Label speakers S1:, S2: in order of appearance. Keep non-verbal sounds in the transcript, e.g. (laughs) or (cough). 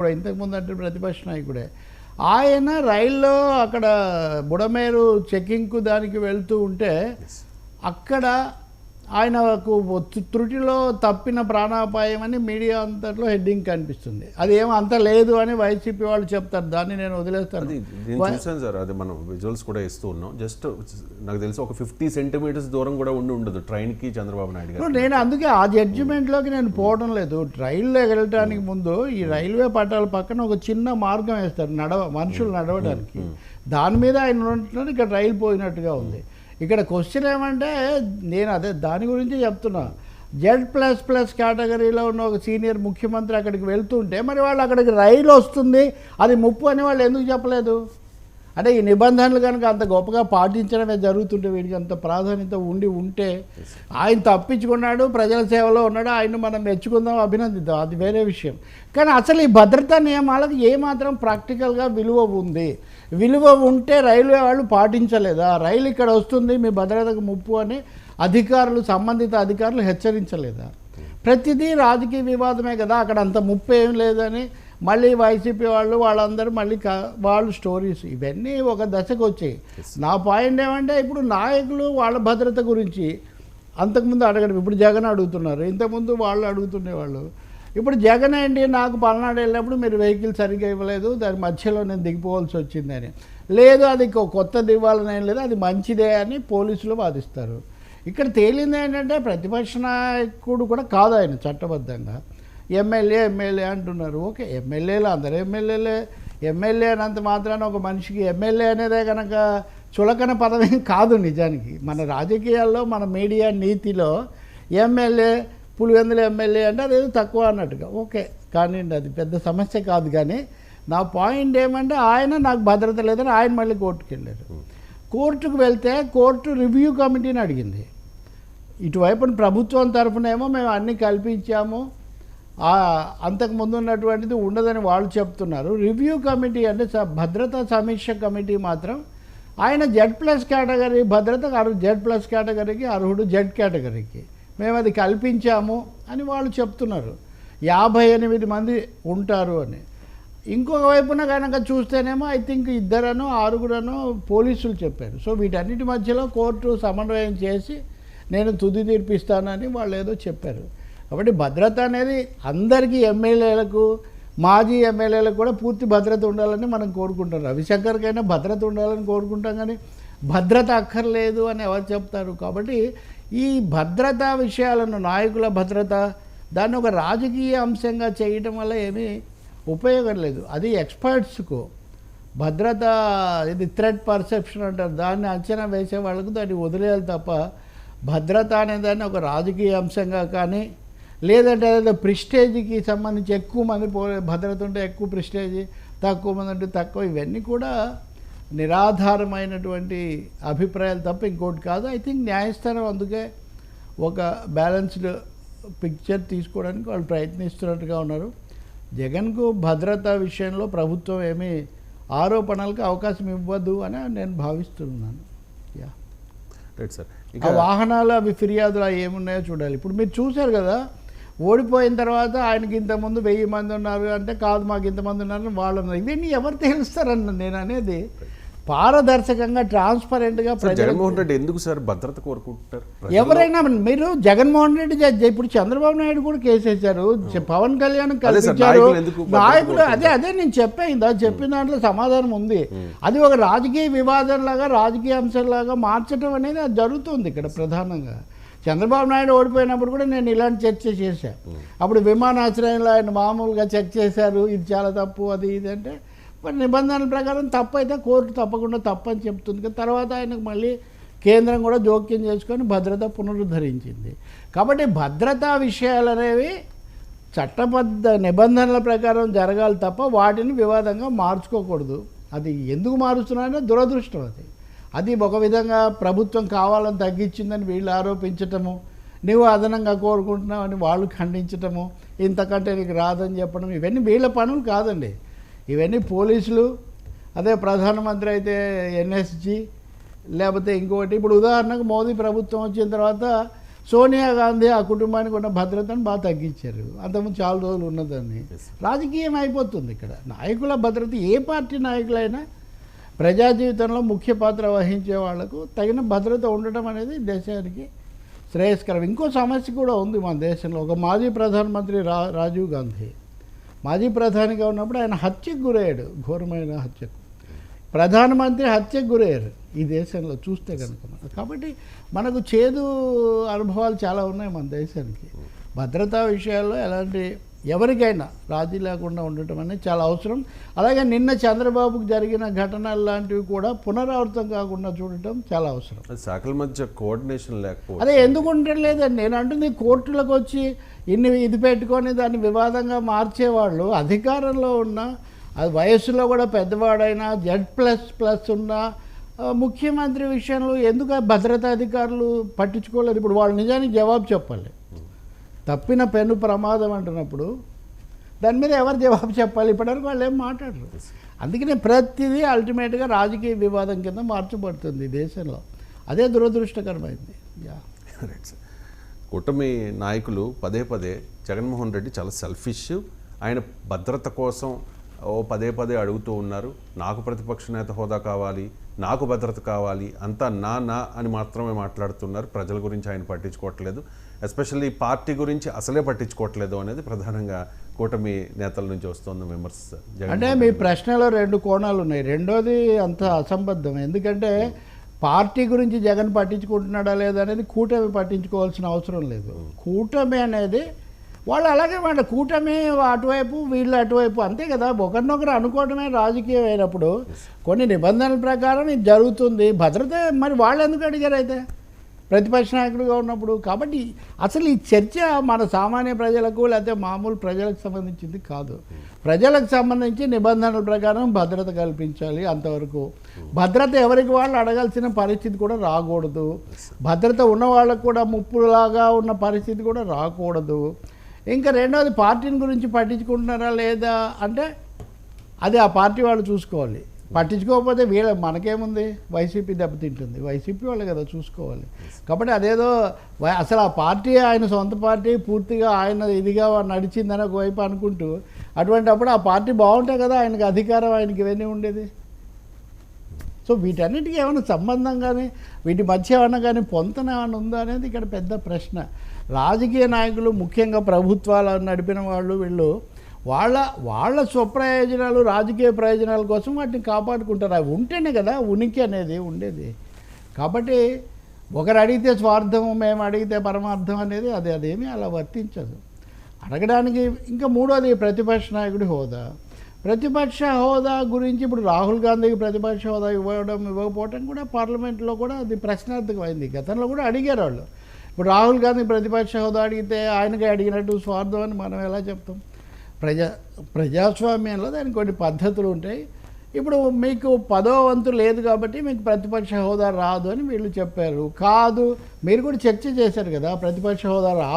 S1: కూడా ఇంతకుముందు అంటే ప్రతిపక్ష నాయకుడే. ఆయన రైల్లో అక్కడ బుడమేరు చెకింగ్కు దానికి వెళ్తూ ఉంటే అక్కడ ఆయనకు త్రు- త్రుటిలో తప్పిన ప్రాణాపాయం అని మీడియా అంతట్లో హెడ్డింగ్ కనిపిస్తుంది. అది ఏమో అంత లేదు అని వైసీపీ వాళ్ళు చెప్తారు. దాన్ని నేను వదిలేస్తాను.
S2: సార్ అది మనం విజువల్స్ కూడా ఇస్తూ ఉన్నాం. జస్ట్ నాకు తెలిసి ఒక ఫిఫ్టీ సెంటీమీటర్స్ దూరం కూడా ఉండి ఉండదు ట్రైన్కి చంద్రబాబు నాయుడు గారు.
S1: నేను అందుకే ఆ జడ్జిమెంట్లోకి నేను పోవడం లేదు. రైల్లో వెళ్ళటానికి ముందు ఈ రైల్వే పట్టాల పక్కన ఒక చిన్న మార్గం వేస్తారు. నడవ మనుషులు నడవడానికి. దాని మీద ఆయన ఉంటున్నారు ఇక్కడ రైలు పోయినట్టుగా ఉంది. ఇక్కడ క్వశ్చన్ ఏమంటే నేను అదే దాని గురించి చెప్తున్నా. జెడ్ ప్లస్ ప్లస్ కేటగిరీలో ఉన్న ఒక సీనియర్ ముఖ్యమంత్రి అక్కడికి వెళ్తుంటే మరి వాళ్ళు అక్కడికి రైలు వస్తుంది అది ముప్పు అని వాళ్ళు ఎందుకు చెప్పలేదు? అంటే ఈ నిబంధనలు కనుక అంత గొప్పగా పాటించడమే జరుగుతుంటే వీడికి అంత ప్రాధాన్యత ఉండి ఉంటే ఆయన తప్పించుకున్నాడు ప్రజల సేవలో ఉన్నాడు ఆయన మనం మెచ్చుకుందాం అభినందిద్దాం. అది వేరే విషయం. కానీ అసలు ఈ భద్రతా నియమాలకు ఏమాత్రం ప్రాక్టికల్గా విలువ ఉంది. విలువ ఉంటే రైల్వే వాళ్ళు పాటించలేదా. రైలు ఇక్కడ వస్తుంది మీ భద్రతకు ముప్పు అని అధికారులు సంబంధిత అధికారులు హెచ్చరించలేదా. ప్రతిదీ రాజకీయ వివాదమే కదా అక్కడ అంత ముప్పు ఏం లేదని మళ్ళీ వైసీపీ వాళ్ళు వాళ్ళందరూ మళ్ళీ వాళ్ళు స్టోరీస్ ఇవన్నీ ఒక దశకు వచ్చాయి నా పాయింట్ ఏమంటే ఇప్పుడు నాయకులు వాళ్ళ భద్రత గురించి అంతకుముందు అడగడం ఇప్పుడు జగన్ అడుగుతున్నారు ఇంతకుముందు వాళ్ళు అడుగుతుండేవాళ్ళు ఇప్పుడు జగన్ ఏంటి నాకు పల్నాడు వెళ్ళినప్పుడు మీరు వెహికల్ సరిగ్గా ఇవ్వలేదు దాని మధ్యలో నేను దిగిపోవాల్సి వచ్చిందని. లేదు అది కొత్తది ఇవ్వాలని ఏం లేదు అది మంచిదే అని పోలీసులు వాదిస్తారు. ఇక్కడ తేలింది ఏంటంటే ప్రతిపక్ష నాయకుడు కూడా కాదు ఆయన చట్టబద్ధంగా. ఎమ్మెల్యే ఎమ్మెల్యే అంటున్నారు. ఓకే ఎమ్మెల్యేలు అందరూ ఎమ్మెల్యేలే. ఎమ్మెల్యే అనంత మాత్రాన ఒక మనిషికి ఎమ్మెల్యే అనేదే కనుక చులకన పదవి కాదు నిజానికి. మన రాజకీయాల్లో మన మీడియా నీతిలో ఎమ్మెల్యే పులివెందుల ఎమ్మెల్యే అంటే అదేదో తక్కువ అన్నట్టుగా. ఓకే కానీ అది పెద్ద సమస్య కాదు కానీ నా పాయింట్ ఏమంటే ఆయన నాకు భద్రత లేదని ఆయన మళ్ళీ కోర్టుకు వెళ్ళారు. కోర్టుకు వెళ్తే కోర్టు రివ్యూ కమిటీని అడిగింది. ఇటువైపున ప్రభుత్వం తరఫునేమో మేము అన్నీ కల్పించాము. అంతకుముందు ఉన్నటువంటిది ఉండదని వాళ్ళు చెప్తున్నారు. రివ్యూ కమిటీ అంటే భద్రతా సమీక్ష కమిటీ మాత్రం ఆయన జెడ్ ప్లస్ కేటగిరీ భద్రతకు అర్హు జెడ్ ప్లస్ కేటగిరీకి అర్హుడు జెడ్ కేటగిరీకి. మేము అది కల్పించాము అని వాళ్ళు చెప్తున్నారు. యాభై ఎనిమిది మంది ఉంటారు అని. ఇంకొక వైపున కనుక చూస్తేనేమో ఐ థింక్ ఇద్దరనో ఆరుగురనో పోలీసులు చెప్పారు. సో వీటన్నిటి మధ్యలో కోర్టు సమన్వయం చేసి నేను తుది తీర్పిస్తానని వాళ్ళు ఏదో చెప్పారు. కాబట్టి భద్రత అనేది అందరికీ ఎమ్మెల్యేలకు మాజీ ఎమ్మెల్యేలకు కూడా పూర్తి భద్రత ఉండాలని మనం కోరుకుంటాం. రవిశంకర్కైనా భద్రత ఉండాలని కోరుకుంటాం కానీ భద్రత అక్కర్లేదు అని ఎవరు చెప్తారు. కాబట్టి ఈ భద్రతా విషయాలను నాయకుల భద్రత దాన్ని ఒక రాజకీయ అంశంగా చేయటం వల్ల ఏమీ ఉపయోగం లేదు. అది ఎక్స్పర్ట్స్కు. భద్రత ఇది థ్రెడ్ పర్సెప్షన్ అంటారు. దాన్ని అంచనా వేసే వాళ్ళకు దాన్ని వదిలేయాలి తప్ప భద్రత అనేదాన్ని ఒక రాజకీయ అంశంగా కానీ లేదంటే ఏదో ప్రిస్టేజ్కి సంబంధించి ఎక్కువ మంది పో భద్రత ఉంటే ఎక్కువ ప్రిస్టేజ్ తక్కువ మంది ఉంటే తక్కువ ఇవన్నీ కూడా నిరాధారమైనటువంటి అభిప్రాయాలు తప్ప ఇంకోటి కాదు. ఐ థింక్ న్యాయస్థానం అందుకే ఒక బ్యాలెన్స్డ్ పిక్చర్ తీసుకోవడానికి వాళ్ళు ప్రయత్నిస్తున్నట్టుగా ఉన్నారు. జగన్కు భద్రత విషయంలో ప్రభుత్వం ఏమీ ఆరోపణలకు అవకాశం ఇవ్వదు అని నేను భావిస్తున్నాను. యా
S2: రైట్ సార్ ఇంకా
S1: వాహనాలు అవి ఫిర్యాదులు అవి ఏమున్నాయో చూడాలి. ఇప్పుడు మీరు చూశారు కదా ఓడిపోయిన తర్వాత ఆయనకి ఇంతమంది వెయ్యి మంది ఉన్నారు అంటే కాదు మాకు ఇంతమంది ఉన్నారు వాళ్ళు ఉన్నారు ఇవన్నీ ఎవరు తెలుస్తారన్న నేను అనేది పారదర్శకంగా ట్రాన్స్పరెంట్గా
S2: జగన్మోహన్ రెడ్డి ఎందుకు సార్ భద్రత కోరుకుంటారు?
S1: ఎవరైనా మీరు జగన్మోహన్ రెడ్డి ఇప్పుడు చంద్రబాబు నాయుడు కూడా కేసేశారు పవన్ కళ్యాణ్ కల్పించారు. నాయకుడు అదే? అదే నేను చెప్పాను చెప్పిన దాంట్లో సమాధానం ఉంది. అది ఒక రాజకీయ వివాదం లాగా రాజకీయ అంశంలాగా మార్చడం అనేది అది జరుగుతుంది ఇక్కడ ప్రధానంగా. చంద్రబాబు నాయుడు ఓడిపోయినప్పుడు కూడా నేను ఇలాంటి చర్చ చేశాను అప్పుడు విమానాశ్రయంలో ఆయన మామూలుగా చెక్ చేశారు. ఇది చాలా తప్పు అది ఇది అంటే మరి నిబంధనల ప్రకారం తప్పైతే కోర్టు తప్పకుండా తప్పని చెప్తుంది. తర్వాత ఆయనకు మళ్ళీ కేంద్రం కూడా జోక్యం చేసుకొని భద్రత పునరుద్ధరించింది. కాబట్టి భద్రతా విషయాలు అనేవి చట్టబద్ధ నిబంధనల ప్రకారం జరగాలి తప్ప వాటిని వివాదంగా మార్చుకోకూడదు. అది ఎందుకు మారుస్తున్నారో దురదృష్టం అది. అది ఒక విధంగా ప్రభుత్వం కావాలని తగ్గించిందని వీళ్ళు ఆరోపించటము నువ్వు అదనంగా కోరుకుంటున్నావు అని వాళ్ళు ఖండించటము ఇంతకంటే నీకు రాదని చెప్పడం ఇవన్నీ వీళ్ళ పనులు కాదండి. ఇవన్నీ పోలీసులు అదే ప్రధానమంత్రి అయితే ఎన్ఎస్జి లేకపోతే ఇంకోటి ఇప్పుడు ఉదాహరణకు మోదీ ప్రభుత్వం వచ్చిన తర్వాత సోనియా గాంధీ ఆ కుటుంబానికి ఉన్న భద్రతను బాగా తగ్గించారు. అంతకుముందు చాలా రోజులు ఉన్నదాన్ని.
S2: Yes.
S1: రాజకీయం అయిపోతుంది ఇక్కడ. నాయకుల భద్రత ఏ పార్టీ నాయకులైనా ప్రజా జీవితంలో ముఖ్య పాత్ర వహించే వాళ్ళకు తగిన భద్రత ఉండటం అనేది దేశానికి శ్రేయస్కరం. ఇంకో సమస్య కూడా ఉంది మన దేశంలో. ఒక మాజీ ప్రధానమంత్రి రా రాజీవ్ గాంధీ. మాజీ ప్రధానిగా ఉన్నప్పుడు ఆయన హత్యకు గురయ్యాడు ఘోరమైన హత్యకు ప్రధానమంత్రి హత్యకు గురయ్యారు ఈ దేశంలో చూస్తే కనుక. కాబట్టి మనకు చేదు అనుభవాలు చాలా ఉన్నాయి మన దేశానికి. భద్రతా విషయాల్లో ఎలాంటి ఎవరికైనా రాజీ లేకుండా ఉండటం అనేది చాలా అవసరం. అలాగే నిన్న చంద్రబాబుకు జరిగిన ఘటనలు లాంటివి కూడా పునరావృతం కాకుండా చూడటం చాలా అవసరం.
S2: శాఖల మధ్య కోఆర్డినేషన్ లేకపోతే
S1: అదే ఎందుకు ఉండలేదండి నేను అంటుంది కోర్టులకు వచ్చి ఇన్ని ఇది పెట్టుకొని దాన్ని వివాదంగా మార్చేవాళ్ళు అధికారంలో ఉన్న అది వయస్సులో కూడా పెద్దవాడైనా జెడ్ ప్లస్ ప్లస్ ఉన్న ముఖ్యమంత్రి విషయంలో ఎందుకు భద్రతా అధికారులు పట్టించుకోలేదు? ఇప్పుడు వాళ్ళు నిజానికి జవాబు చెప్పాలి. తప్పిన పెను ప్రమాదం అంటున్నప్పుడు దాని మీద ఎవరు జవాబు చెప్పాలి? ఇప్పటివరకు వాళ్ళు ఏం మాట్లాడరు. అందుకనే ప్రతిదీ అల్టిమేట్గా రాజకీయ వివాదం కింద మార్చబడుతుంది దేశంలో. అదే దురదృష్టకరమైంది. యా. (laughs)
S2: రైట్ సార్ కూటమి నాయకులు పదే పదే జగన్మోహన్ రెడ్డి చాలా సెల్ఫిష్ ఆయన భద్రత కోసం ఓ పదే పదే అడుగుతూ ఉన్నారు. నాకు ప్రతిపక్ష నేత హోదా కావాలి నాకు భద్రత కావాలి అంతా నా నా అని మాత్రమే మాట్లాడుతున్నారు. ప్రజల గురించి ఆయన పట్టించుకోవట్లేదు. ఎస్పెషల్లీ పార్టీ గురించి అసలే పట్టించుకోవట్లేదు అనేది ప్రధానంగా కూటమి నేతల నుంచి సార్. జగన్మోహన్
S1: అంటే మీ ప్రశ్నలో రెండు కోణాలు ఉన్నాయి. రెండోది అంత అసంబద్ధం. ఎందుకంటే పార్టీ గురించి జగన్ పట్టించుకుంటున్నాడా లేదా అనేది కూటమి పట్టించుకోవాల్సిన అవసరం లేదు. కూటమి అనేది వాళ్ళు అలాగే వాళ్ళ కూటమి అటువైపు వీళ్ళు అటువైపు అంతే కదా. ఒకరినొకరు అనుకోవడమే రాజకీయం అయినప్పుడు కొన్ని నిబంధనల ప్రకారం ఇది జరుగుతుంది. భద్రత మరి వాళ్ళు ఎందుకు అడిగారు అయితే? ప్రతిపక్ష నాయకుడిగా ఉన్నప్పుడు కాబట్టి అసలు ఈ చర్చ మన సామాన్య ప్రజలకు లేకపోతే మామూలు ప్రజలకు సంబంధించింది కాదు. ప్రజలకు సంబంధించి నిబంధనల ప్రకారం భద్రత కల్పించాలి అంతవరకు. భద్రత ఎవరికి వాళ్ళు అడగాల్సిన పరిస్థితి కూడా రాకూడదు. భద్రత ఉన్న వాళ్ళకు కూడా ముప్పులాగా ఉన్న పరిస్థితి కూడా రాకూడదు. ఇంకా రెండవది పార్టీని గురించి పట్టించుకుంటున్నారా లేదా అంటే అది ఆ పార్టీ వాళ్ళు చూసుకోవాలి. పట్టించుకోకపోతే వీళ్ళ మనకేముంది? వైసీపీ దెబ్బతింటుంది. వైసీపీ వాళ్ళు కదా చూసుకోవాలి. కాబట్టి అదేదో అసలు ఆ పార్టీ ఆయన సొంత పార్టీ పూర్తిగా ఆయన ఇదిగా నడిచిందని ఒకవైపు అనుకుంటూ అటువంటి అప్పుడు ఆ పార్టీ బాగుంటే కదా ఆయనకి అధికారం ఆయనకి ఇవన్నీ ఉండేది. సో వీటన్నిటికీ ఏమైనా సంబంధం కానీ వీటి మధ్య ఏమైనా కానీ పొంతన ఏమైనా ఉందా అనేది ఇక్కడ పెద్ద ప్రశ్న. రాజకీయ నాయకులు ముఖ్యంగా ప్రభుత్వాలు నడిపిన వాళ్ళు వీళ్ళు వాళ్ళ వాళ్ళ స్వప్రయోజనాలు రాజకీయ ప్రయోజనాల కోసం వాటిని కాపాడుకుంటారు. అవి ఉంటేనే కదా ఉనికి అనేది ఉండేది. కాబట్టి ఒకరు అడిగితే స్వార్థం మేము అడిగితే పరమార్థం అనేది అది అదేమీ అలా వర్తించదు. అడగడానికి ఇంకా మూడోది ప్రతిపక్ష నాయకుడి హోదా. ప్రతిపక్ష హోదా గురించి ఇప్పుడు రాహుల్ గాంధీకి ప్రతిపక్ష హోదా ఇవ్వడం ఇవ్వకపోవడం కూడా పార్లమెంట్లో కూడా అది ప్రశ్నార్థకమైంది. గతంలో కూడా అడిగారు వాళ్ళు. ఇప్పుడు రాహుల్ గాంధీ ప్రతిపక్ష హోదా అడిగితే ఆయనకి అడిగినట్టు స్వార్థం అని మనం ఎలా చెప్తాం? ప్రజా ప్రజాస్వామ్యంలో దానికి కొన్ని పద్ధతులు ఉంటాయి. ఇప్పుడు మీకు పదో వంతు లేదు కాబట్టి మీకు ప్రతిపక్ష హోదా రాదు అని వీళ్ళు చెప్పారు. కాదు మీరు కూడా చర్చ చేశారు కదా ప్రతిపక్ష హోదా రా